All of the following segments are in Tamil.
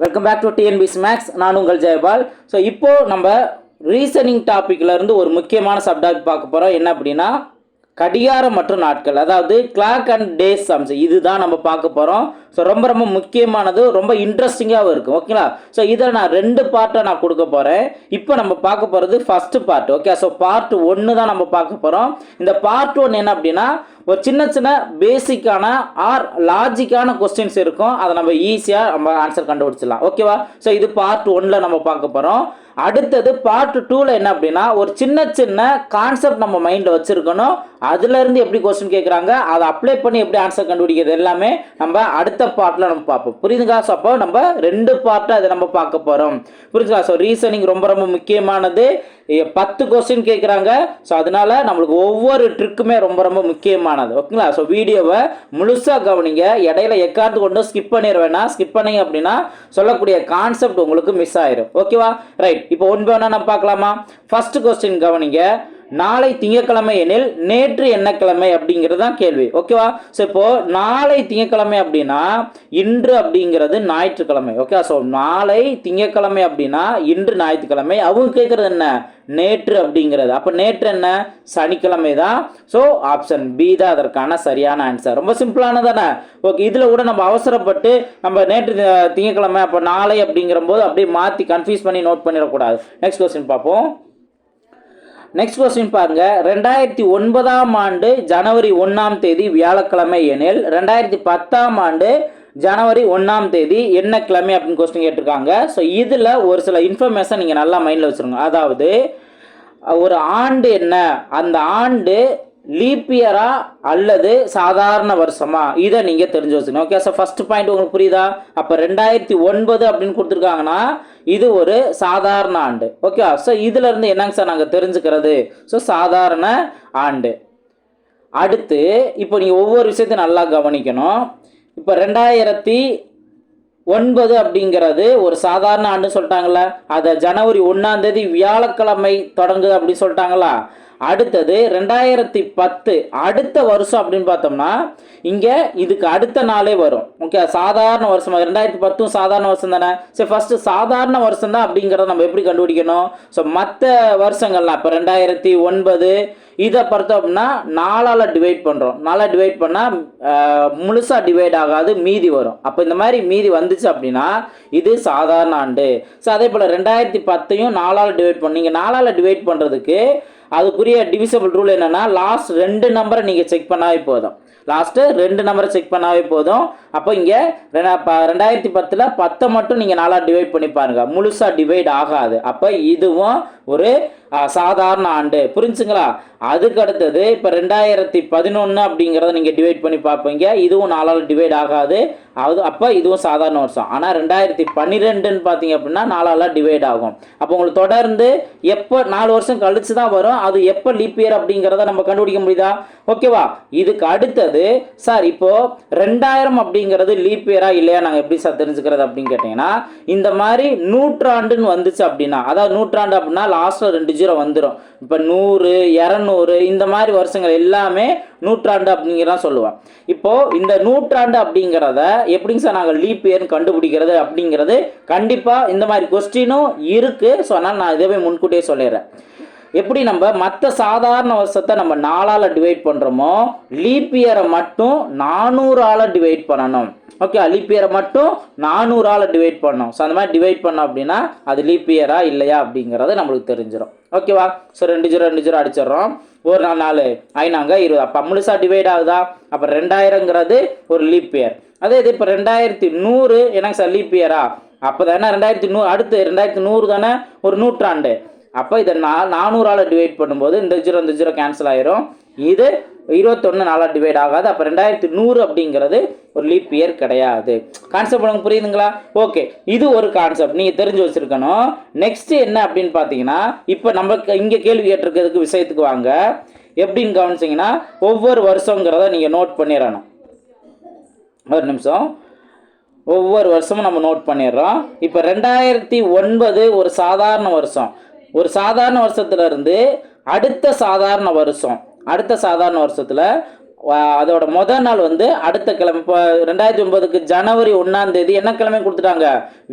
Welcome back to TNPSC maths நான் உங்கள் ஜெயபால். ஸோ இப்போது நம்ம ரீசனிங் டாப்பிக்கில் இருந்து ஒரு முக்கியமான சப்டாக் பார்க்க போகிறோம் என்ன அப்படின்னா கடிகாரம் மற்றும் நாட்கள் அதாவது கிளாக் அண்ட் டேஸ் சம்ஸ் இதுதான் நம்ம பார்க்க போகிறோம் ஸோ ரொம்ப ரொம்ப முக்கியமானது ரொம்ப இன்ட்ரெஸ்டிங்காகவும் இருக்கும் ஓகேங்களா ஸோ இதை நான் ரெண்டு பார்ட்டை நான் கொடுக்க போகிறேன் இப்போ நம்ம பார்க்க போகிறது first part okay so part ஒன்று தான் நம்ம பார்க்க போகிறோம் இந்த பார்ட் ஒன் என்ன அப்படின்னா ஒரு சின்ன சின்ன பேசிக்கான ஆர் லாஜிக்கான கொஸ்டின்ஸ் இருக்கும். அதை நம்ம ஈஸியாக நம்ம ஆன்சர் கண்டுபிடிச்சிடலாம் ஓகேவா ஸோ இது பார்ட் ஒன்னில் நம்ம பார்க்க போகிறோம் அடுத்தது பார்ட் டூவில் என்ன அப்படின்னா ஒரு சின்ன சின்ன கான்செப்ட் நம்ம மைண்டில் வச்சுருக்கணும். அதுலேருந்து எப்படி கொஸ்டின் கேட்குறாங்க அதை அப்ளை பண்ணி எப்படி ஆன்சர் கண்டுபிடிக்கிறது எல்லாமே நம்ம அடுத்த பார்ட்டில் நம்ம பார்ப்போம். புரியுதுங்களா? ஸோ அப்போ நம்ம ரெண்டு பார்ட்டை அதை நம்ம பார்க்க போகிறோம் புரியுதுங்களா? ஸோ ரீசனிங் ரொம்ப ரொம்ப முக்கியமானது. பத்து கொஸ்டின் கேட்குறாங்க ஸோ அதனால நம்மளுக்கு ஒவ்வொரு ட்ரிக்குமே ரொம்ப ரொம்ப முக்கியமானது. ஓகேங்களா ஸோ வீடியோவை முழுசாக கவனிங்க. இடையில எக்கார்த்து கொண்டு ஸ்கிப் பண்ணிட வேணாம். ஸ்கிப் பண்ணிங்க அப்படின்னா சொல்லக்கூடிய கான்செப்ட் உங்களுக்கு மிஸ் ஆயிரும். ஓகேவா ரைட் இப்போ ஒன்று நம்ம பார்க்கலாமா? ஃபர்ஸ்ட் கொஸ்டின் கவனிங்க. நாளை திங்கக்கிழமை எனில் நேற்று என்ன கிழமை அப்படிங்கிறது தான் கேள்வி. ஓகேவா ஸோ இப்போ நாளை திங்கக்கிழமை அப்படின்னா இன்று அப்படிங்கிறது ஞாயிற்றுக்கிழமை. ஓகே ஸோ நாளை திங்கக்கிழமை அப்படின்னா இன்று ஞாயிற்றுக்கிழமை. அவங்க கேட்குறது என்ன? நேற்று அப்படிங்கிறது. அப்போ நேற்று என்ன? சனிக்கிழமை தான். ஸோ ஆப்ஷன் பி தான் அதற்கான சரியான ஆன்சர் ரொம்ப சிம்பிளானதானே ஓகே இதில் கூட நம்ம அவசரப்பட்டு நம்ம நேற்று தி- அப்போ நாளை அப்படிங்கிற போது அப்படியே மாற்றி கன்ஃபியூஸ் பண்ணி நோட் பண்ணிடக்கூடாது. நெக்ஸ்ட் கொஸ்டின் பார்ப்போம். நெக்ஸ்ட் கொஸ்டின் பாருங்க. ரெண்டாயிரத்தி ஒன்பதாம் ஆண்டு ஜனவரி ஒன்றாம் தேதி வியாழக்கிழமை எனில் ரெண்டாயிரத்தி பத்தாம் ஆண்டு ஜனவரி ஒன்றாம் தேதி என்ன கிழமை அப்படின்னு கொஸ்டின் கேட்டிருக்காங்க. ஸோ இதில் ஒரு சில இன்ஃபர்மேஷன் நீங்கள் நல்லா மைண்டில் வச்சுருங்க. அதாவது ஒரு ஆண்டு என்ன? அந்த ஆண்டு லீப் இயரா அல்லது சாதாரண வருஷமா? இதை நீங்கள் தெரிஞ்சு வச்சுக்கணும். ஓகே சார் ஃபஸ்ட் பாயிண்ட் உங்களுக்கு புரியுதா? அப்போ ரெண்டாயிரத்தி ஒன்பது அப்படின்னு கொடுத்துருக்காங்கன்னா இது ஒரு சாதாரண ஆண்டு. ஓகேவா ஸோ இதுல இருந்து என்னங்க சார் நாங்கள் தெரிஞ்சுக்கிறது? ஸோ சாதாரண ஆண்டு. அடுத்து இப்போ நீங்கள் ஒவ்வொரு விஷயத்தையும் நல்லா கவனிக்கணும். இப்போ ரெண்டாயிரத்தி ஒன்பது அப்படிங்கிறது ஒரு சாதாரண ஆண்டு சொல்லிட்டாங்களா அதை ஜனவரி ஒன்றாம் தேதி வியாழக்கிழமை தொடங்குது அப்படின்னு சொல்லிட்டாங்களா? அடுத்தது ரெண்டாயிரத்தி பத்து அடுத்த வருஷம் அப்படின்னு பார்த்தோம்னா இங்கே இதுக்கு அடுத்த நாளே வரும். ஓகே சாதாரண வருஷம். ரெண்டாயிரத்தி பத்தும் சாதாரண வருஷம் தானே? சரி ஃபஸ்ட்டு சாதாரண வருஷம் தான் அப்படிங்கிறத நம்ம எப்படி கண்டுபிடிக்கணும்? ஸோ மற்ற வருஷங்கள்லாம் இப்போ ரெண்டாயிரத்தி ஒன்பது இதை பார்த்தோம் அப்படின்னா நாலால் டிவைட் பண்ணுறோம் நாலாக டிவைட் பண்ணால் முழுசாக டிவைட் ஆகாது மீதி வரும். அப்போ இந்த மாதிரி மீதி வந்துச்சு அப்படின்னா இது சாதாரண ஆண்டு. ஸோ அதே போல் ரெண்டாயிரத்தி பத்தையும் நாலால் டிவைட் பண்ணி நீங்கள் நாலால் டிவைட் பண்ணுறதுக்கு அதுக்குரிய டிவிசபிள் ரூல் என்னென்னா லாஸ்ட் ரெண்டு நம்பரை நீங்கள் செக் பண்ணாவே போதும். லாஸ்ட்டு ரெண்டு நம்பரை செக் பண்ணாவே போதும். அப்போ இங்கே ரெண்டாயிரத்தி பத்தில் பத்தை மட்டும் நீங்கள் நாலாக டிவைட் பண்ணி பாருங்கள் முழுசாக டிவைட் ஆகாது. அப்போ இதுவும் ஒரு சாதாரண ஆண்டு. புரிஞ்சுங்களா? அதுக்கு அடுத்தது இப்போ ரெண்டாயிரத்தி பதினொன்று அப்படிங்கிறத நீங்கள் டிவைட் பண்ணி பார்ப்பீங்க. இதுவும் நாலால் டிவைட் ஆகாது. அது அப்போ இதுவும் சாதாரண வருஷம். ஆனால் ரெண்டாயிரத்தி பன்னிரெண்டுன்னு பார்த்தீங்க அப்படின்னா நாலால் டிவைட் ஆகும். அப்போ உங்களுக்கு தொடர்ந்து எப்போ நாலு வருஷம் கழிச்சு தான் வரும். அது எப்போ லீப் இயர் அப்படிங்கிறத நம்ம கண்டுபிடிக்க முடியுதா? ஓகேவா இதுக்கு அடுத்தது சார் இப்போ ரெண்டாயிரம் அப்படிங்கிறது லீப் இயரா இல்லையா? நாங்கள் எப்படி சார் தெரிஞ்சுக்கிறது அப்படின்னு கேட்டிங்கன்னா இந்த மாதிரி நூற்றாண்டுன்னு வந்துச்சு அப்படின்னா அதாவது நூற்றாண்டு அப்படின்னா லாஸ்ட்டில் ரெண்டு ஜீரோ வந்துடும் இப்போ நூறு இரநூறு இந்த மாதிரி வருஷங்கள் எல்லாமே நூற்றாண்டு அப்படிங்கிறதான் சொல்லுவேன் இப்போ இந்த நூற்றாண்டு அப்படிங்கிறத எப்படிங்க சார் நாங்கள் லீப் இயர்னு கண்டுபிடிக்கிறது அப்படிங்கிறது கண்டிப்பாக இந்த மாதிரி கொஸ்டினும் இருக்குது ஸோ அதனால் நான் இதவே முன்கூட்டியே சொல்லிடுறேன். எப்படி நம்ம மற்ற சாதாரண வருஷத்தை நம்ம நாலால் டிவைட் பண்ணுறோமோ லீப் இயரை மட்டும் நானூறால் டிவைட் பண்ணணும். ஓகே லீப் இயரை மட்டும் நானூறால் டிவைட் பண்ணணும். ஸோ அந்த மாதிரி டிவைட் பண்ணோம் அப்படின்னா அது லீப் இயரா இல்லையா அப்படிங்கிறது நம்மளுக்கு தெரிஞ்சிடும் ஓகேவா ஸோ ரெண்டு ஜீரோ ரெண்டு ஜீரோ அடிச்சிடுறோம். ஒரு நாலு நாலு. ஐநாங்க இருபது. அப்போ முழுசாக டிவைட் ஆகுதா? அப்போ ரெண்டாயிரங்கிறது ஒரு லீப் இயர் அதே இது இப்போ ரெண்டாயிரத்தி நூறு என்னங்க சார் லீப் இயரா அப்போ தானே ரெண்டாயிரத்தி நூறு அடுத்து ரெண்டாயிரத்தி நூறு தானே? ஒரு நூற்றாண்டு. அப்போ இதை நான் நானூறால் டிவைட் பண்ணும்போது இந்த ஜீரோ இந்த ஜீரோ கேன்சல் ஆயிரும். இது இருபத்தொன்று நாலாக டிவைட் ஆகாது. அப்போ ரெண்டாயிரத்தி நூறு அப்படிங்கிறது ஒரு லீப் இயர் கிடையாது. கான்செப்ட் உங்களுக்கு புரியுதுங்களா? ஓகே இது ஒரு கான்செப்ட் நீங்கள் தெரிஞ்சு வச்சுருக்கணும். நெக்ஸ்ட் என்ன அப்படின்னு பார்த்தீங்கன்னா இப்போ நம்ம இங்கே கேள்வி கேட்டிருக்கிறதுக்கு விஷயத்துக்கு வாங்க. எப்படின்னு கவனிச்சிங்கன்னா ஒவ்வொரு வருஷங்கிறத நீங்கள் நோட் பண்ணிடணும். ஒரு நிமிஷம். ஒவ்வொரு வருஷமும் நம்ம நோட் பண்ணிடுறோம். இப்போ ரெண்டாயிரத்தி ஒன்பது ஒரு சாதாரண வருஷம். ஒரு சாதாரண வருஷத்துல இருந்து அடுத்த சாதாரண வருஷம் அடுத்த சாதாரண வருஷத்துல அதோட முதல் நாள் வந்து அடுத்த கிழமை இப்போ ரெண்டாயிரத்தி ஒன்பதுக்கு ஜனவரி ஒன்றாம் தேதி என்ன கிழமை கொடுத்துட்டாங்க?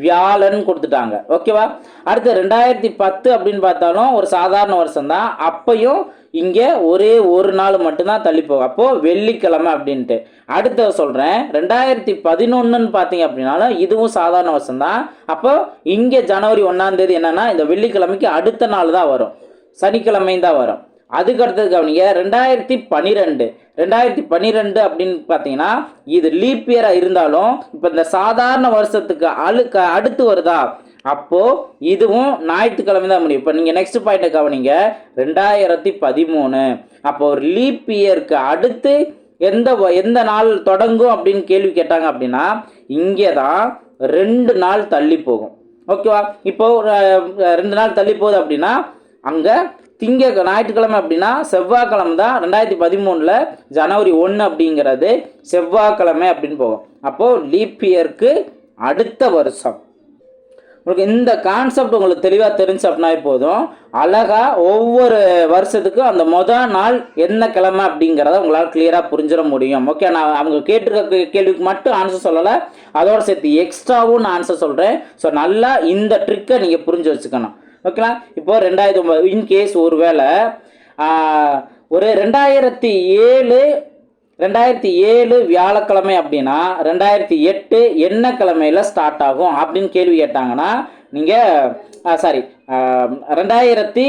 வியாழன் கொடுத்துட்டாங்க. ஓகேவா அடுத்து ரெண்டாயிரத்தி பத்து அப்படின்னு பார்த்தாலும் ஒரு சாதாரண வருஷம் தான். அப்பையும் இங்கே ஒரே ஒரு நாள் மட்டும்தான் தள்ளி போகும். அப்போது வெள்ளிக்கிழமை அப்படின்ட்டு. அடுத்த சொல்கிறேன் ரெண்டாயிரத்தி பதினொன்றுன்னு பார்த்தீங்க அப்படின்னாலும் இதுவும் சாதாரண வருஷம் தான். அப்போது இங்கே ஜனவரி ஒன்றாம் தேதி இந்த வெள்ளிக்கிழமைக்கு அடுத்த நாள் தான் வரும். சனிக்கிழமையும் தான் வரும். அதுக்கு அடுத்தது கவனிங்க ரெண்டாயிரத்தி பன்னிரெண்டு ரெண்டாயிரத்தி பன்னிரெண்டு அப்படின்னு பார்த்தீங்கன்னா இது லீப் இயராக இருந்தாலும் இப்போ இந்த சாதாரண வருஷத்துக்கு அழுக்க அடுத்து வருதா? அப்போது இதுவும் ஞாயிற்றுக்கிழமை தான் முடியும். இப்போ நீங்கள் நெக்ஸ்ட் பாயிண்ட்டை கவனிங்க ரெண்டாயிரத்தி பதிமூணு. அப்போ ஒரு லீப் இயருக்கு அடுத்து எந்த எந்த நாள் தொடங்கும் அப்படின்னு கேள்வி கேட்டாங்க அப்படின்னா இங்கே தான் ரெண்டு நாள் தள்ளி போகும். ஓகேவா இப்போ ரெண்டு நாள் தள்ளி போகுது அப்படின்னா அங்கே திங்க ஞாயிற்றுக்கிழமை அப்படின்னா செவ்வாய்க்கிழமை தான் ரெண்டாயிரத்தி பதிமூணில் ஜனவரி ஒன்று அப்படிங்கிறது செவ்வாய்க்கிழமை அப்படின்னு போகும். அப்போது லீப் இயருக்கு அடுத்த வருஷம். உங்களுக்கு இந்த கான்செப்ட் உங்களுக்கு தெளிவாக தெரிஞ்சு அப்படின்னா போதும். அழகாக ஒவ்வொரு வருஷத்துக்கும் அந்த மொதல் நாள் என்ன கிழமை அப்படிங்கிறத உங்களால் கிளியராக புரிஞ்சிட முடியும். ஓகே நான் அவங்க கேட்டிருக்க கே- கேள்விக்கு மட்டும் ஆன்சர் சொல்லலை. அதோட சேர்த்து எக்ஸ்ட்ராவும் நான் ஆன்சர் சொல்கிறேன் ஸோ நல்லா இந்த ட்ரிக்கை நீங்கள் புரிஞ்சு வச்சுக்கணும். ஓகேங்களா இப்போ ரெண்டாயிரத்தி ஒன்பது இன்கேஸ் ஒருவேளை ஒரு ரெண்டாயிரத்தி ஏழு ரெண்டாயிரத்தி ஏழு வியாழக்கிழமை அப்படின்னா ரெண்டாயிரத்தி எட்டு என்ன கிழமையில ஸ்டார்ட் ஆகும் அப்படின்னு கேள்வி கேட்டாங்கன்னா நீங்கள் சாரி ரெண்டாயிரத்தி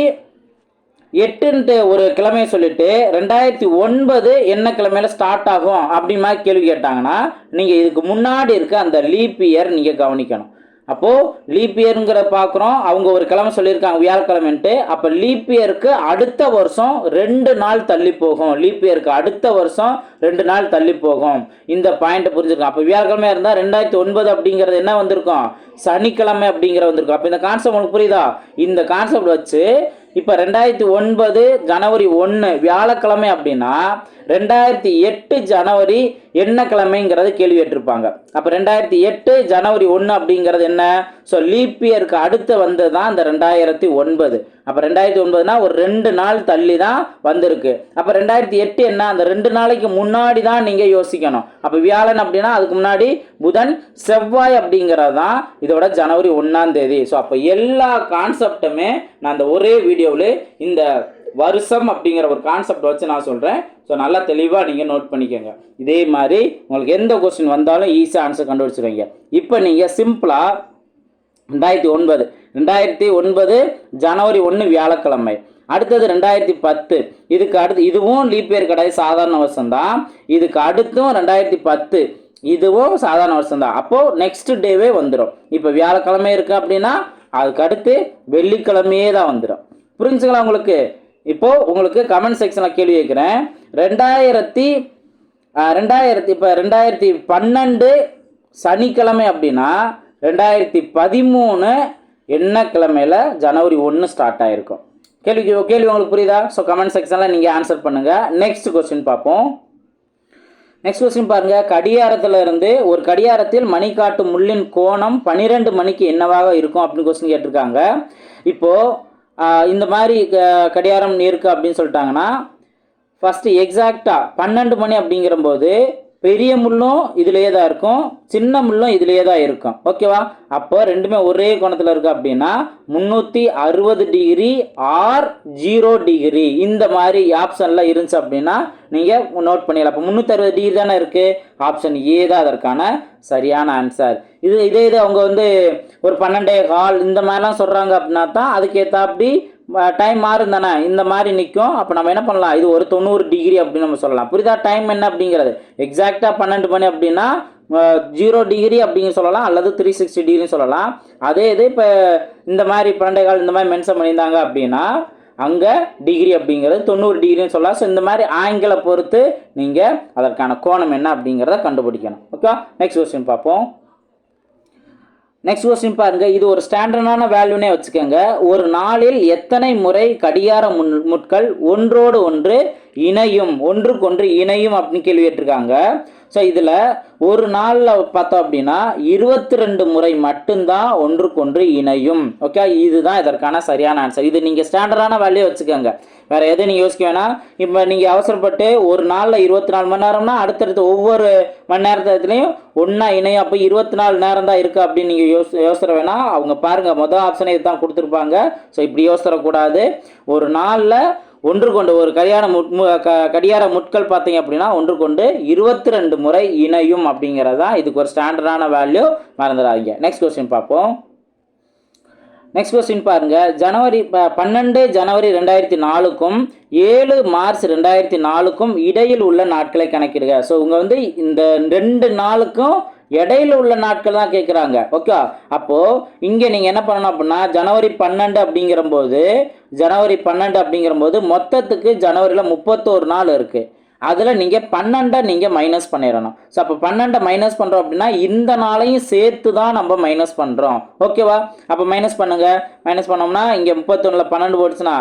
எட்டுன்ட்டு ஒரு கிழமையை சொல்லிட்டு ரெண்டாயிரத்தி ஒன்பது என்ன கிழமையில ஸ்டார்ட் ஆகும் அப்படி மாதிரி கேள்வி கேட்டாங்கன்னா நீங்கள் இதுக்கு முன்னாடி இருக்க அந்த லீப் இயர் நீங்கள் கவனிக்கணும். அப்போது லீப் இயருங்கிற பார்க்குறோம் அவங்க ஒரு கிழமை சொல்லியிருக்காங்க வியாழக்கிழமைன்ட்டு. அப்போ லீப் இயருக்கு அடுத்த வருஷம் ரெண்டு நாள் தள்ளி போகும். லீப் இயருக்கு அடுத்த வருஷம் ரெண்டு நாள் தள்ளி போகும். இந்த பாயிண்ட்டை புரிஞ்சிருக்கும் அப்போ வியாழக்கிழமையாக இருந்தால் ரெண்டாயிரத்தி ஒன்பது அப்படிங்கிறது என்ன வந்திருக்கும்? சனிக்கிழமை அப்படிங்கிற வந்திருக்கும். அப்போ இந்த கான்செப்ட் உங்களுக்கு புரியுதா? இந்த கான்செப்ட் வச்சு இப்போ ரெண்டாயிரத்தி ஒன்பது ஜனவரி ஒன்று வியாழக்கிழமை அப்படின்னா ரெண்டாயிரத்தி எட்டு ஜனவரி என்ன கிழமைங்கிறத கேள்வி கேட்டிருப்பாங்க. அப்போ ரெண்டாயிரத்தி எட்டு ஜனவரி ஒன்று அப்படிங்கிறது என்ன? ஸோ லீப் இயருக்கு அடுத்து வந்தது தான் இந்த ரெண்டாயிரத்தி ஒன்பது. அப்போ ரெண்டாயிரத்தி ஒன்பதுனா ஒரு ரெண்டு நாள் தள்ளி தான் வந்திருக்கு. அப்போ ரெண்டாயிரத்தி எட்டு என்ன? அந்த ரெண்டு நாளைக்கு முன்னாடி தான் நீங்கள் யோசிக்கணும். அப்போ வியாழன் அப்படின்னா அதுக்கு முன்னாடி புதன் செவ்வாய் அப்படிங்கிறது தான் இதோட ஜனவரி ஒன்றாம் தேதி. ஸோ அப்போ எல்லா கான்செப்டுமே நான் அந்த ஒரே வீடியோவில் இந்த வருஷம் அப்படிங்கிற ஒரு கான்செப்ட் வச்சு நான் சொல்கிறேன் ஸோ நல்லா தெளிவாக நீங்கள் நோட் பண்ணிக்கோங்க. இதே மாதிரி உங்களுக்கு எந்த கொஸ்டின் வந்தாலும் ஈஸியாக ஆன்சர் கண்டுபிடிச்சிருவீங்க. இப்போ நீங்கள் சிம்பிளாக ரெண்டாயிரத்தி ஒன்பது. ரெண்டாயிரத்தி ஒன்பது ஜனவரி ஒன்று வியாழக்கிழமை. அடுத்தது ரெண்டாயிரத்தி பத்து. இதுக்கு அடுத்து இதுவும் லீப் இயர் கிடையாது சாதாரண வருஷம் தான். இதுக்கு அடுத்தும் ரெண்டாயிரத்தி பத்து. இதுவும் சாதாரண வருஷம் தான். அப்போது நெக்ஸ்ட் டேவே வந்துடும் இப்போ வியாழக்கிழமை இருக்குது அப்படின்னா அதுக்கு அடுத்து வெள்ளிக்கிழமையே தான் வந்துடும் புரிஞ்சுங்களா உங்களுக்கு? இப்போது உங்களுக்கு கமெண்ட் செக்ஷனில் கேள்வி கேட்குறேன். ரெண்டாயிரத்தி ரெண்டாயிரத்தி இப்போ ரெண்டாயிரத்தி பன்னெண்டு சனிக்கிழமை அப்படின்னா ரெண்டாயிரத்தி பதிமூணு என்ன கிழமையில் ஜனவரி ஒன்று ஸ்டார்ட் ஆகிருக்கும் கேள்வி கேள்வி உங்களுக்கு புரியுதா? ஸோ கமெண்ட் செக்ஷனில் நீங்கள் ஆன்சர் பண்ணுங்கள் நெக்ஸ்ட் கொஸ்டின் பார்ப்போம். நெக்ஸ்ட் கொஸ்டின் பாருங்க. கடியாரத்துல இருந்து ஒரு கடியாரத்தில் மணி முள்ளின் கோணம் பன்னிரெண்டு மணிக்கு என்னவாக இருக்கும் அப்படின்னு கொஸ்டின் கேட்டிருக்காங்க. இப்போ இந்த மாதிரி க- கடியாரம் இருக்கு அப்படின்னு சொல்லிட்டாங்கன்னா ஃபஸ்ட்டு எக்ஸாக்டாக பன்னெண்டு மணி அப்படிங்கிறம்போது பெரிய முள்ளும் இதுலேயே தான் இருக்கும் சின்ன முள்ளும் இதுலேயே தான் இருக்கும். ஓகேவா அப்போ ரெண்டுமே ஒரே கோணத்தில் இருக்கு அப்படின்னா முந்நூற்றி அறுபது டிகிரி ஆர் ஜீரோ டிகிரி இந்த மாதிரி ஆப்ஷனில் இருந்துச்சு அப்படின்னா நீங்கள் நோட் பண்ணிடலாம். அப்போ முந்நூற்றி அறுபது டிகிரி தானே இருக்குது ஆப்ஷன் ஏ தான் அதற்கான சரியான ஆன்சர் இது இதே இது அவங்க வந்து ஒரு பன்னெண்டே கால் இந்த மாதிரிலாம் சொல்கிறாங்க அப்படின்னா தான் அதுக்கேற்றாப்படி டைம் மாறும் தானே? இந்த மாதிரி நிற்கும் அப்போ நம்ம என்ன பண்ணலாம்? இது ஒரு தொண்ணூறு டிகிரி அப்படின்னு நம்ம சொல்லலாம். புரியுதா? டைம் என்ன அப்படிங்கிறது? எக்ஸாக்டாக பன்னெண்டு மணி அப்படின்னா ஜீரோ டிகிரி அப்படிங்க சொல்லலாம். அல்லது த்ரீ சிக்ஸ்டி டிகிரின்னு சொல்லலாம். அதே இது இப்போ இந்த மாதிரி பன்னெண்டே கால் இந்த மாதிரி மென்ஷன் பண்ணியிருந்தாங்க அப்படின்னா அங்கே டிகிரி அப்படிங்கிறது தொண்ணூறு டிகிரின்னு சொல்லலாம். ஸோ இந்த மாதிரி ஆங்கிளை பொறுத்து நீங்கள் அதற்கான கோணம் என்ன அப்படிங்கிறத கண்டுபிடிக்கணும். ஓகே நெக்ஸ்ட் கொஸ்டின் பார்ப்போம். நெக்ஸ்ட் கொஸ்டின் பாருங்க. இது ஒரு ஸ்டாண்டர்டான வேல்யூனே வச்சுக்கோங்க. ஒரு நாளில் எத்தனை முறை கடிகார முன் முட்கள் ஒன்றோடு ஒன்று இணையும் ஒன்றுக்கொன்று இணையும் அப்படின்னு கேள்வி கேட்டிருக்காங்க ஸோ இதில் ஒரு நாளில் பார்த்தோம் அப்படின்னா இருபத்தி ரெண்டு முறை மட்டும்தான் ஒன்றுக்கொன்று இணையும். ஓகே இதுதான் இதற்கான சரியான ஆன்சர் இது நீங்கள் ஸ்டாண்டர்டான வேல்யூ வச்சுக்கோங்க. வேறு எதுவும் நீங்கள் யோசிக்க வேணாம். இப்போ நீங்கள் அவசரப்பட்டு ஒரு நாளில் இருபத்தி நாலு மணி நேரம்னா அடுத்தடுத்து ஒவ்வொரு மணி நேரத்துலையும் ஒன்றா இணையம் அப்போ இருபத்தி நாலு நேரம் தான் இருக்குது அப்படின்னு நீங்கள் யோசி யோசிற வேணாம். அவங்க பாருங்கள் மொதல் ஆப்ஷனே இதுதான் கொடுத்துருப்பாங்க. ஸோ இப்படி யோசிடக்கூடாது ஒரு நாளில் ஒன்று கொண்டு ஒரு கடியார முட் மு- க- கடியார முட்கள் பார்த்தீங்க அப்படின்னா ஒன்று கொண்டு இருபத்தி ரெண்டு முறை இணையும் அப்படிங்கிறது தான் இதுக்கு ஒரு ஸ்டாண்டர்டான வேல்யூ மறந்துடாதீங்க. நெக்ஸ்ட் கொஸ்டின் பார்ப்போம். நெக்ஸ்ட் கொஸ்டின் பாருங்க. ஜனவரி ப- பன்னெண்டு ஜனவரி ரெண்டாயிரத்தி நாலுக்கும் ஏழு மார்ச் ரெண்டாயிரத்தி நாலுக்கும் இடையில் உள்ள நாட்களை கணக்கிடுக ஸோ இவங்க வந்து இந்த ரெண்டு நாளுக்கும் இடையில உள்ள நாட்கள் தான் கேட்குறாங்க ஓகே அப்போது இங்கே நீங்கள் என்ன பண்ணணும் அப்படின்னா ஜனவரி பன்னெண்டு அப்படிங்கிறம்போது ஜனவரி பன்னெண்டு அப்படிங்கிறம்போது மொத்தத்துக்கு ஜனவரியில் முப்பத்தோரு நாள் இருக்குது அதில் நீங்கள் பன்னெண்டை நீங்கள் மைனஸ் பண்ணிடணும். ஸோ அப்போ பன்னெண்டை மைனஸ் பண்ணுறோம் அப்படின்னா இந்த நாளையும் சேர்த்து தான் நம்ம மைனஸ் பண்ணுறோம் ஓகேவா அப்போ மைனஸ் பண்ணுங்கள் மைனஸ் பண்ணோம்னா இங்கே முப்பத்தொன்னில் பன்னெண்டு போட்டுச்சுன்னா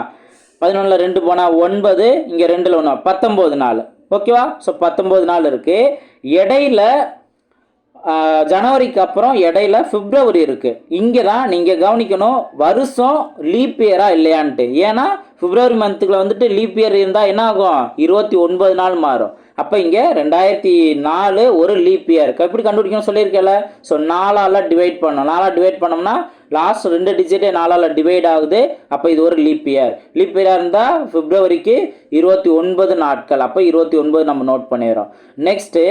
பதினொன்றில் ரெண்டு போனால் ஒன்பது இங்கே ரெண்டில் ஒன்று பத்தொம்போது நாள் ஓகேவா ஸோ பத்தொம்போது நாள் இருக்குது இடையில ஜனவரிக்கு அப்புறம் இடையில பிப்ரவரி இருக்குது இங்கே தான் நீங்கள் கவனிக்கணும் வருஷம் லீப் இயரா இல்லையான்ட்டு. ஏன்னா பிப்ரவரி மந்த்துக்குள்ள வந்துட்டு லீப் இயர் இருந்தால் என்ன ஆகும்? இருபத்தி ஒன்பது நாள் மாறும். அப்போ இங்கே ரெண்டாயிரத்தி நாலு ஒரு லீப் இயர் எப்படி கண்டுபிடிக்கணும்னு சொல்லியிருக்கல ஸோ நாலால் டிவைட் பண்ணோம் நாலாக டிவைட் பண்ணோம்னா லாஸ்ட் ரெண்டு டிஜிட்டே நாலால் டிவைட் ஆகுது. அப்போ இது ஒரு லீப் இயர் லீப் இயராக இருந்தால் பிப்ரவரிக்கு இருபத்தி ஒன்பது நாட்கள். அப்போ இருபத்தி ஒன்பது நம்ம நோட் பண்ணிடுறோம். நெக்ஸ்ட்டு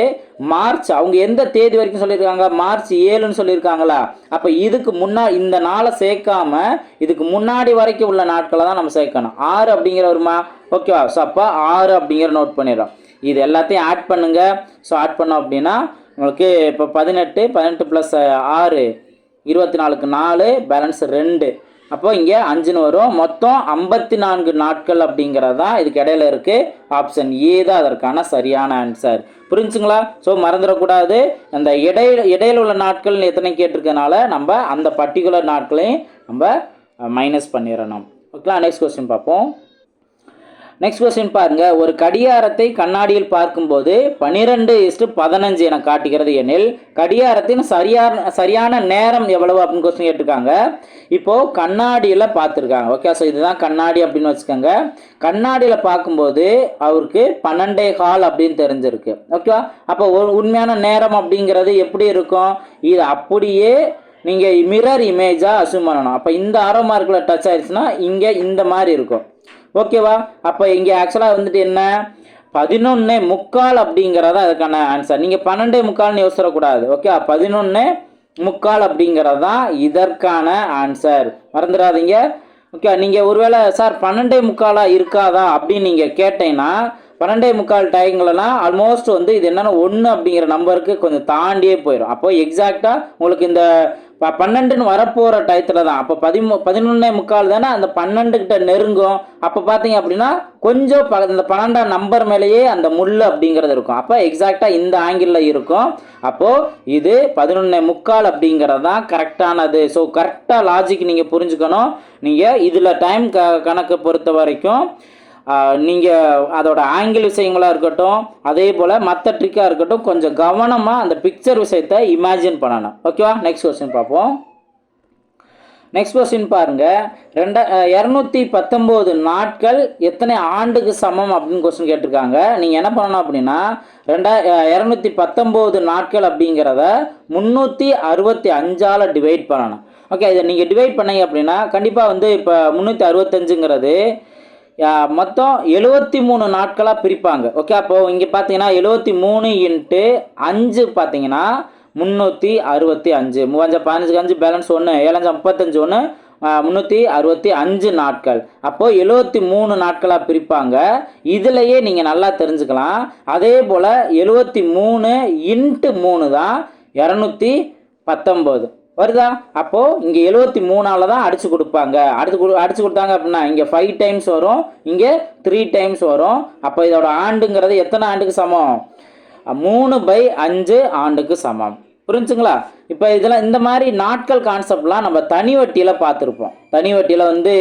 மார்ச் அவங்க எந்த தேதி வரைக்கும் சொல்லியிருக்காங்க? மார்ச் ஏழுன்னு சொல்லியிருக்காங்களா? அப்போ இதுக்கு முன்னா இந்த நாளை சேர்க்காம இதுக்கு முன்னாடி வரைக்கும் உள்ள நாட்களை தான் நம்ம சேர்க்கணும். ஆறு அப்படிங்கிற வருமா? ஓகேவா ஸோ அப்போ ஆறு அப்படிங்கிற நோட் பண்ணிடுறோம். இது எல்லாத்தையும் ஆட் பண்ணுங்கள் ஸோ ஆட் பண்ணோம் அப்படின்னா உங்களுக்கு இப்போ பதினெட்டு பதினெட்டு ப்ளஸ் ஆறு இருபத்தி நாலுக்கு நாலு பேலன்ஸ் ரெண்டு. அப்போ இங்கே அஞ்சுன்னு வரும். மொத்தம் ஐம்பத்தி நான்கு நாட்கள் அப்படிங்கிறது தான் இதுக்கு இடையில இருக்குது ஆப்ஷன் ஏ தான் அதற்கான சரியான ஆன்சர் புரிஞ்சுங்களா? ஸோ மறந்துடக்கூடாது. அந்த இடையில இடையில உள்ள நாட்கள் எத்தனை கேட்டிருக்கனால நம்ம அந்த பர்டிகுலர் நாட்களையும் நம்ம மைனஸ் பண்ணிடணும். ஓகேங்களா நெக்ஸ்ட் கொஸ்டின் பார்ப்போம். நெக்ஸ்ட் கொஸ்டின் பாருங்க. ஒரு கடியாரத்தை கண்ணாடியில் பார்க்கும்போது பன்னிரெண்டு இஸ்டு பதினஞ்சு என காட்டுகிறது எனில் கடியாரத்தின் சரியான சரியான நேரம் எவ்வளவு அப்படின்னு கொஸ்டின் கேட்டிருக்காங்க. இப்போ கண்ணாடியில் பார்த்துருக்காங்க. ஓகே ஸோ இதுதான் கண்ணாடி அப்படின்னு வச்சுக்கோங்க. கண்ணாடியில் பார்க்கும்போது அவருக்கு பன்னெண்டே கால் அப்படின்னு தெரிஞ்சிருக்கு. ஓகேவா அப்போ உண்மையான நேரம் அப்படிங்கிறது எப்படி இருக்கும்? இது அப்படியே நீங்கள் மிரர் இமேஜாக அசூம் பண்ணணும். அப்போ இந்த ஆரோ மார்க்கில் டச் ஆயிடுச்சுன்னா இங்கே இந்த மாதிரி இருக்கும். ஓகேவா? அப்போ இங்கே ஆக்சுவலாக வந்துட்டு என்ன? பதினொன்று முக்கால் அப்படிங்கிறதா அதுக்கான ஆன்சர் நீங்கள் பன்னெண்டே முக்கால்னு யோசிடக்கூடாது ஓகே பதினொன்று முக்கால் அப்படிங்கிறது தான் இதற்கான ஆன்சர் மறந்துடாதீங்க. ஓகே நீங்கள் ஒருவேளை சார் பன்னெண்டே முக்காலாக இருக்காதா அப்படின்னு நீங்கள் கேட்டீங்கன்னா பன்னெண்டே முக்கால் டைங்களெலாம் ஆல்மோஸ்ட் வந்து இது என்னென்னா ஒன்று அப்படிங்கிற நம்பருக்கு கொஞ்சம் தாண்டியே போயிடும் அப்போ எக்ஸாக்டாக உங்களுக்கு இந்த இப்போ பன்னெண்டுன்னு வரப்போகிற டயத்தில் தான். அப்போ பதிமூ பதினொன்னே முக்கால் தானே அந்த பன்னெண்டு கிட்ட நெருங்கும். அப்போ பார்த்தீங்க அப்படின்னா கொஞ்சம் ப இந்த பன்னெண்டாம் நம்பர் மேலேயே அந்த முள் அப்படிங்கிறது இருக்கும். அப்போ எக்ஸாக்டாக இந்த ஆங்கிளில் இருக்கும். அப்போது இது பதினொன்னே முக்கால் அப்படிங்கிறது தான் கரெக்டானது ஸோ கரெக்டாக லாஜிக் நீங்கள் புரிஞ்சுக்கணும். நீங்கள் இதில் டைம் க கணக்கு பொறுத்த வரைக்கும் நீங்கள் அதோட ஆங்கிள் விஷயங்களாக இருக்கட்டும் அதே போல் மற்ற ட்ரிக்காக இருக்கட்டும் கொஞ்சம் கவனமாக அந்த பிக்சர் விஷயத்தை இமேஜின் பண்ணணும். ஓகேவா நெக்ஸ்ட் கொஸ்டின் பார்ப்போம். நெக்ஸ்ட் கொஸ்டின் பாருங்கள் ரெண்டா இரநூத்தி பத்தொம்போது நாட்கள் எத்தனை ஆண்டுக்கு சமம் அப்படின்னு கொஸ்டின் கேட்டிருக்காங்க. நீங்கள் என்ன பண்ணணும் அப்படின்னா ரெண்டா இரநூத்தி பத்தொம்போது நாட்கள் அப்படிங்கிறத முந்நூற்றி அறுபத்தி அஞ்சால் டிவைட் பண்ணணும். ஓகே இதை நீங்கள் டிவைட் பண்ணீங்க அப்படின்னா கண்டிப்பாக வந்து இப்போ முந்நூற்றி அறுபத்தஞ்சுங்கிறது மொத்தம் எழுபத்தி மூணு நாட்களாக பிரிப்பாங்க. ஓகே அப்போது இங்கே பார்த்தீங்கன்னா எழுபத்தி மூணு இன்ட்டு அஞ்சு பார்த்தீங்கன்னா முந்நூற்றி அறுபத்தி அஞ்சு. மூவஞ்சா பதினஞ்சுக்கு அஞ்சு பேலன்ஸ் ஒன்று ஏழஞ்சா முப்பத்தஞ்சு ஒன்று முந்நூற்றி அறுபத்தி அஞ்சு நாட்கள். அப்போது எழுபத்தி மூணு நாட்களாக பிரிப்பாங்க. இதிலையே நீங்கள் நல்லா தெரிஞ்சுக்கலாம். அதே போல் எழுபத்தி மூணு இன்ட்டு மூணு தான் இரநூத்தி பத்தொம்போது. வருதா? அப்போது இங்கே எழுபத்தி மூணால் தான் அடிச்சு கொடுப்பாங்க. அடிச்சு கொடு அடிச்சு கொடுத்தாங்க அப்படின்னா இங்கே ஃபைவ் டைம்ஸ் வரும். இங்கே த்ரீ டைம்ஸ் வரும். அப்போ இதோட ஆண்டுங்கிறது எத்தனை ஆண்டுக்கு சமம்? மூணு பை அஞ்சு ஆண்டுக்கு சமம். புரிஞ்சுங்களா? இப்போ இதெல்லாம் இந்த மாதிரி நாட்கள் கான்செப்ட்லாம் நம்ம தனி வட்டியில் பார்த்துருப்போம். தனி வட்டியில் வந்து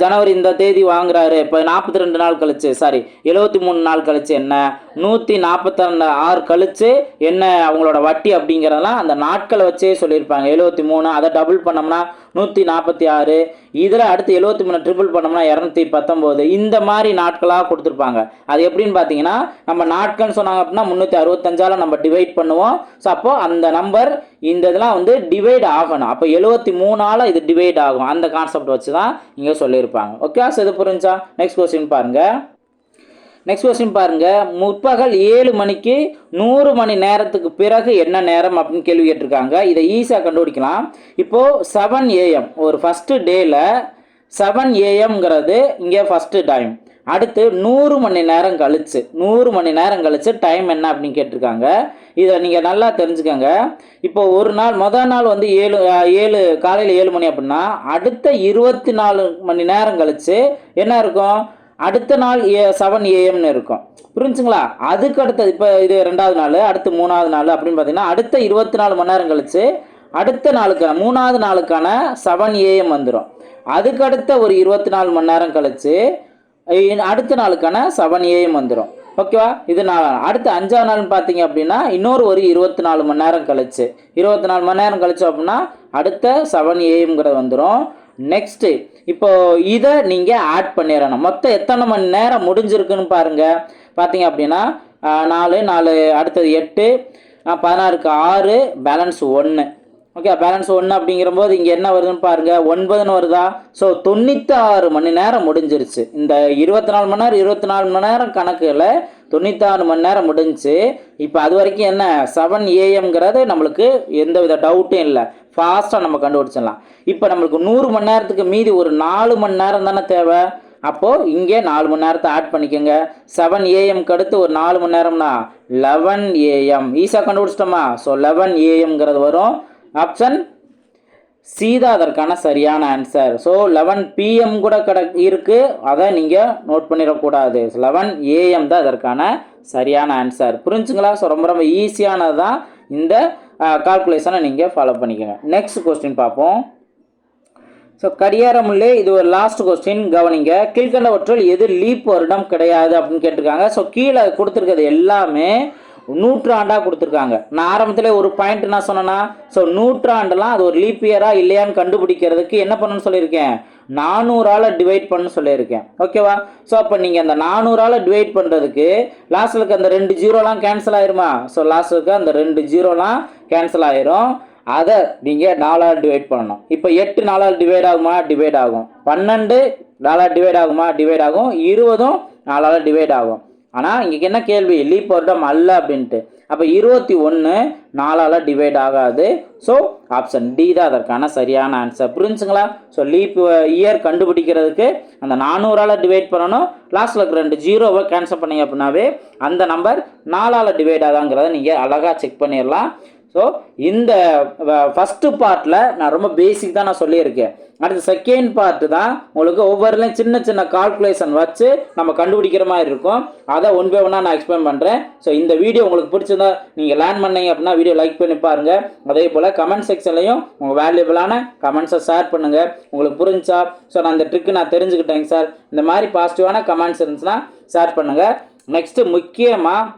ஜனவரி இந்த தேதி வாங்குறாரு. இப்போ நாற்பத்தி ரெண்டு நாள் கழிச்சு சாரி எழுபத்தி மூணு நாள் கழிச்சு என்ன? நூற்றி நாற்பத்தி ஆறு கழிச்சு என்ன அவங்களோட வட்டி அப்படிங்கிறதெல்லாம் அந்த நாட்களை வச்சே சொல்லியிருப்பாங்க. எழுபத்தி மூணு அதை டபுள் பண்ணோம்னா நூற்றி நாற்பத்தி ஆறு. இதில் அடுத்து எழுபத்தி மூணு ட்ரிபிள் பண்ணோம்னா இரநூத்தி பத்தொம்போது. இந்த மாதிரி நாட்களாக கொடுத்துருப்பாங்க. அது எப்படின்னு பார்த்தீங்கன்னா நம்ம நாட்கள்னு சொன்னாங்க அப்படின்னா முந்நூற்றி அறுபத்தஞ்சால நம்ம டிவைட் பண்ணுவோம். ஸோ அப்போது அந்த நம்பர் இந்த இதெல்லாம் வந்து டிவைட் ஆகணும். அப்போ எழுபத்தி மூணால் இது டிவைட் ஆகும். அந்த கான்செப்ட் வச்சு தான் இங்கே சொல்லியிருப்பாங்க. ஓகே ஸோ இது புரிஞ்சா? நெக்ஸ்ட் கொஸ்டின் பாருங்கள் நெக்ஸ்ட் கொஸ்டின் பாருங்கள் முற்பகல் ஏழு மணிக்கு நூறு மணி நேரத்துக்கு பிறகு என்ன நேரம் அப்படின்னு கேள்வி கேட்டிருக்காங்க. இதை ஈஸியாக கண்டுபிடிக்கலாம். இப்போது செவன் ஏஎம் ஒரு ஃபஸ்ட்டு டேயில் செவன் ஏஎம்ங்கிறது இங்கே ஃபஸ்ட்டு டைம் அடுத்து நூறு மணி நேரம் கழிச்சு நூறு மணி நேரம் கழிச்சு டைம் என்ன அப்படின்னு கேட்டிருக்காங்க. இதை நீங்கள் நல்லா தெரிஞ்சுக்கோங்க. இப்போ ஒரு நாள் முதல் நாள் வந்து ஏழு ஏழு காலையில் ஏழு மணி அப்படின்னா அடுத்த இருபத்தி நாலு மணி நேரம் கழிச்சு என்ன இருக்கும்? அடுத்த நாள் ஏ செவன் ஏஎம்னு இருக்கும். புரிஞ்சுங்களா? அதுக்கு அடுத்தது இப்போ இது ரெண்டாவது நாள் அடுத்து மூணாவது நாள் அப்படின்னு பார்த்தீங்கன்னா அடுத்த இருபத்தி நாலு மணி நேரம் கழிச்சு அடுத்த நாளுக்கான மூணாவது நாளுக்கான செவன் ஏஎம் வந்துடும் அதுக்கு அடுத்த ஒரு இருபத்தி நாலு மணி நேரம் கழிச்சு அடுத்த நாளுக்கான செவன் ஏஎம் வந்துடும் ஓகேவா? இது நாலு அடுத்த அஞ்சாவது நாள்னு பார்த்தீங்க அப்படின்னா இன்னொரு ஒரு இருபத்தி நாலு மணி நேரம் கழிச்சு. இருபத்தி நாலு மணி நேரம் கழிச்சோம் அப்படின்னா அடுத்த செவன் ஏஎம்ங்கிறது வந்துடும் நெக்ஸ்ட்டு இப்போ இதை நீங்கள் ஆட் பண்ணிடணும். மொத்தம் எத்தனை மணி நேரம் முடிஞ்சிருக்குன்னு பாருங்கள் பார்த்தீங்க அப்படின்னா நாலு நாலு அடுத்தது எட்டு பதினாறுக்கு ஆறு பேலன்ஸ் ஒன்று ஓகே பேலன்ஸ் ஒன்று அப்படிங்கிறபோது இங்கே என்ன வருதுன்னு பாருங்கள் ஒன்பதுன்னு வருதா? ஸோ தொண்ணூத்தாறு மணி நேரம் முடிஞ்சிருச்சு. இந்த இருபத்தி நாலு மணி நேரம் இருபத்தி நாலு மணி நேரம் கணக்கில் தொண்ணூத்தாறு மணி நேரம் முடிஞ்சுச்சு. இப்போ அது வரைக்கும் என்ன? செவன் ஏஎம்ங்கிறது நம்மளுக்கு எந்த வித டவுட்டும் இல்லை ஃபாஸ்ட்டாக நம்ம கண்டுபிடிச்சிடலாம். இப்போ நம்மளுக்கு நூறு மணி நேரத்துக்கு மீதி ஒரு நாலு மணி நேரம் தானே தேவை? அப்போது இங்கே நாலு மணி நேரத்தை ஆட் பண்ணிக்கோங்க. செவன் ஏஎம்க்கு அடுத்து ஒரு நாலு மணி நேரம்னா லெவன் ஏஎம் ஈஸியாக கண்டுபிடிச்சிட்டோமா? ஸோ லெவன் ஏஎம்ங்கிறது வரும். ஆப்ஷன் சி தான் அதற்கான சரியான ஆன்சர் ஸோ லெவன் பிஎம் கூட கிட இருக்குது அதை நீங்கள் நோட் பண்ணிடக்கூடாது. லெவன் ஏஎம் தான் அதற்கான சரியான ஆன்சர் புரிஞ்சுங்களா? ஸோ ரொம்ப ரொம்ப ஈஸியானது தான் இந்த கால்குலேஷனை நீங்கள் ஃபாலோ பண்ணிக்கோங்க. நெக்ஸ்ட் கொஸ்டின் பார்ப்போம். ஸோ கடியாரமுள்ளே இது ஒரு லாஸ்ட் கொஸ்டின் கவனிங்க. கீழ்கண்டவற்றில் எது லீப் வருடம் கிடையாது அப்படின்னு கேட்டிருக்காங்க. ஸோ கீழே கொடுத்துருக்கிறது எல்லாமே நூற்றாண்டாக கொடுத்துருக்காங்க. நான் ஆரம்பத்தில் ஒரு பாயிண்ட் என்ன சொன்னேன்னா ஸோ நூற்றாண்டுலாம் அது ஒரு லீப் இயரா இல்லையான்னு கண்டுபிடிக்கிறதுக்கு என்ன பண்ணணும்னு சொல்லியிருக்கேன்? நானூறால் டிவைட் பண்ண சொல்லியிருக்கேன். ஓகேவா ஸோ அப்போ நீங்கள் அந்த நானூறால் டிவைட் பண்ணுறதுக்கு லாஸ்ட்டில் இருக்க அந்த ரெண்டு ஜீரோலாம் கேன்சல் ஆயிருமா? ஸோ லாஸ்ட்டுக்கு அந்த ரெண்டு ஜீரோலாம் கேன்சல் ஆயிரும். அதை நீங்கள் நாலால் டிவைட் பண்ணணும். இப்போ எட்டு நாலால் டிவைட் ஆகுமா? டிவைட் ஆகும். பன்னெண்டு நாலால் டிவைட் ஆகுமா? டிவைட் ஆகும். இருபதும் நாலால் டிவைட் ஆகும். ஆனால் இங்கே என்ன கேள்வி? லீப் வருடம் அல்ல அப்படின்ட்டு. அப்போ இருபத்தி ஒன்று நாலால் டிவைட் ஆகாது. ஸோ ஆப்ஷன் டி தான் அதற்கான சரியான ஆன்சர் புரிஞ்சுங்களா? ஸோ லீப் இயர் கண்டுபிடிக்கிறதுக்கு அந்த நானூறால் டிவைட் பண்ணணும். லாஸ்ட்டில் இருக்கிற ரெண்டு ஜீரோவை கேன்சல் பண்ணிங்க அப்படின்னாவே அந்த நம்பர் நாலால் டிவைட் ஆகாங்கிறத நீங்கள் அழகாக செக் பண்ணிடலாம். ஸோ இந்த ஃபஸ்ட்டு பார்ட்டில் நான் ரொம்ப பேசிக் தான் நான் சொல்லியிருக்கேன். அடுத்து செகண்ட் பார்ட்டு தான் உங்களுக்கு ஒவ்வொருலையும் சின்ன சின்ன கால்குலேஷன் வச்சு நம்ம கண்டுபிடிக்கிற மாதிரி இருக்கும். அதை ஒன் பை ஒன்னாக நான் எக்ஸ்பிளைன் பண்ணுறேன் ஸோ இந்த வீடியோ உங்களுக்கு பிடிச்சிருந்தா நீங்கள் லேர்ன் பண்ணீங்க அப்படின்னா வீடியோ லைக் பண்ணி பாருங்கள் அதே போல் கமெண்ட் செக்ஷன்லையும் உங்கள் வேல்யூபிளான கமெண்ட்ஸை ஷேர் பண்ணுங்கள் உங்களுக்கு புரிஞ்சா? ஸோ நான் அந்த ட்ரிக்கு நான் தெரிஞ்சுக்கிட்டேங்க சார் இந்த மாதிரி பாசிட்டிவான கமெண்ட்ஸ் இருந்துச்சுன்னா ஷேர் பண்ணுங்கள் நெக்ஸ்ட்டு முக்கியமாக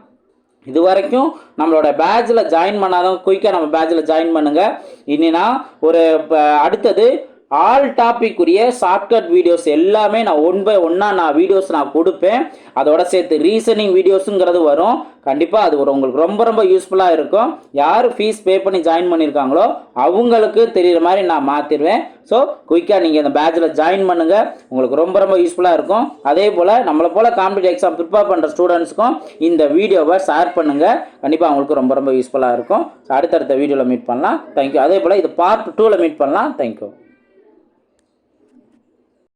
இது வரைக்கும் நம்மளோட பேட்சில் ஜாயின் பண்ணாதவங்க குயிக்காக நம்ம பேட்சில் ஜாயின் பண்ணுங்கள் இனினா ஒரு இப்போ அடுத்தது ஆல் டாபிக் உரிய ஷார்ட்கட் வீடியோஸ் எல்லாமே நான் ஒன் பை ஒன்னாக நான் வீடியோஸ் நான் கொடுப்பேன். அதோட சேர்த்து ரீசனிங் வீடியோஸுங்கிறது வரும். கண்டிப்பாக அது ஒரு உங்களுக்கு ரொம்ப ரொம்ப யூஸ்ஃபுல்லாக இருக்கும். யார் ஃபீஸ் பே பண்ணி ஜாயின் பண்ணியிருக்காங்களோ அவங்களுக்கு தெரிகிற மாதிரி நான் மாற்றிடுவேன் ஸோ குயிக்காக நீங்கள் இந்த பேட்சில் ஜாயின் பண்ணுங்கள் உங்களுக்கு ரொம்ப ரொம்ப யூஸ்ஃபுல்லாக இருக்கும். அதே போல் நம்மளை போல் காம்படிட்டிவ் எக்ஸாம் ப்ரிப்பேர் பண்ணுற ஸ்டூடெண்ட்ஸ்க்கும் இந்த வீடியோவை ஷேர் பண்ணுங்கள் கண்டிப்பாக அவங்களுக்கு ரொம்ப ரொம்ப யூஸ்ஃபுல்லாக இருக்கும். ஸோ அடுத்தடுத்த வீடியோவில் மீட் பண்ணலாம். தேங்க்யூ அதே போல் இது பார்ட் டூவில் மீட் பண்ணலாம். தேங்க்யூ